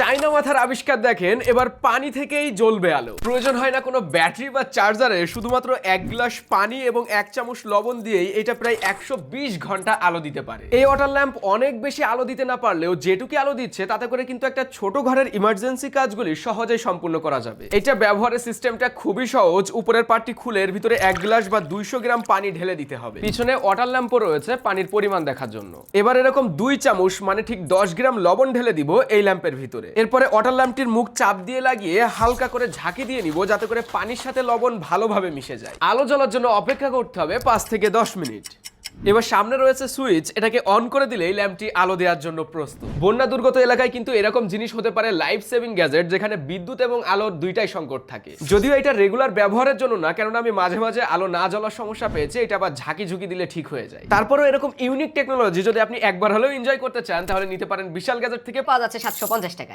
চাইনা মাথার আবিষ্কার দেখেন, এবার পানি থেকেই জ্বলবে আলো। প্রয়োজন হয় না কোনো ব্যাটারি বা চার্জারে, শুধুমাত্র এক গ্লাস পানি এবং এক চামচ লবণ দিয়েই এটা প্রায় একশো বিশ ঘণ্টা আলো দিতে পারে। এই ওয়াটার ল্যাম্প অনেক বেশি আলো দিতে না পারলেও যেটুকু আলো দিচ্ছে, তাতে করে কিন্তু একটা ছোট ঘরের ইমার্জেন্সি কাজগুলি সহজেই সম্পূর্ণ করা যাবে। এটা ব্যবহারের সিস্টেমটা খুবই সহজ, উপরের পার্টটি খুলে এর ভিতরে এক গ্লাস বা দুইশো গ্রাম পানি ঢেলে দিতে হবে। পিছনে ওয়াটার ল্যাম্পও রয়েছে পানির পরিমাণ দেখার জন্য। এবার এরকম দুই চামচ মানে ঠিক দশ গ্রাম লবণ ঢেলে দিব এই ল্যাম্পের ভিতরে। এরপরে ওয়াটার ল্যাম্পটির মুখ চাপ দিয়ে লাগিয়ে হালকা করে ঝাঁকি দিয়ে নিব, যাতে করে পানির সাথে লবণ ভালোভাবে মিশে যায়। আলো জ্বলার জন্য অপেক্ষা করতে হবে পাঁচ থেকে দশ মিনিট। এবার সামনে রয়েছে সুইচ, এটাকে অন করে দিলেই ল্যাম্পটি আলো দেওয়ার জন্য প্রস্তুত। বন্যা দুর্গত এলাকায় কিন্তু এরকম জিনিস হতে পারে লাইফ সেভিং গ্যাজেট, যেখানে বিদ্যুৎ এবং আলোর দুইটাই সংকট থাকে। যদিও এটা রেগুলার ব্যবহারের জন্য না, কেননা আমি মাঝে মাঝে আলো না জ্বলার সমস্যা পেয়েছি, এটা আবার ঝাঁকি ঝুঁকি দিলে ঠিক হয়ে যায়। তারপরেও এরকম ইউনিক টেকনোলজি, যদি আপনি একবার হলেও এনজয় করতে চান, তাহলে নিতে পারেন বিশাল গ্যাজেট থেকে পাওয়া যাচ্ছে সাতশো পঞ্চাশ টাকায়।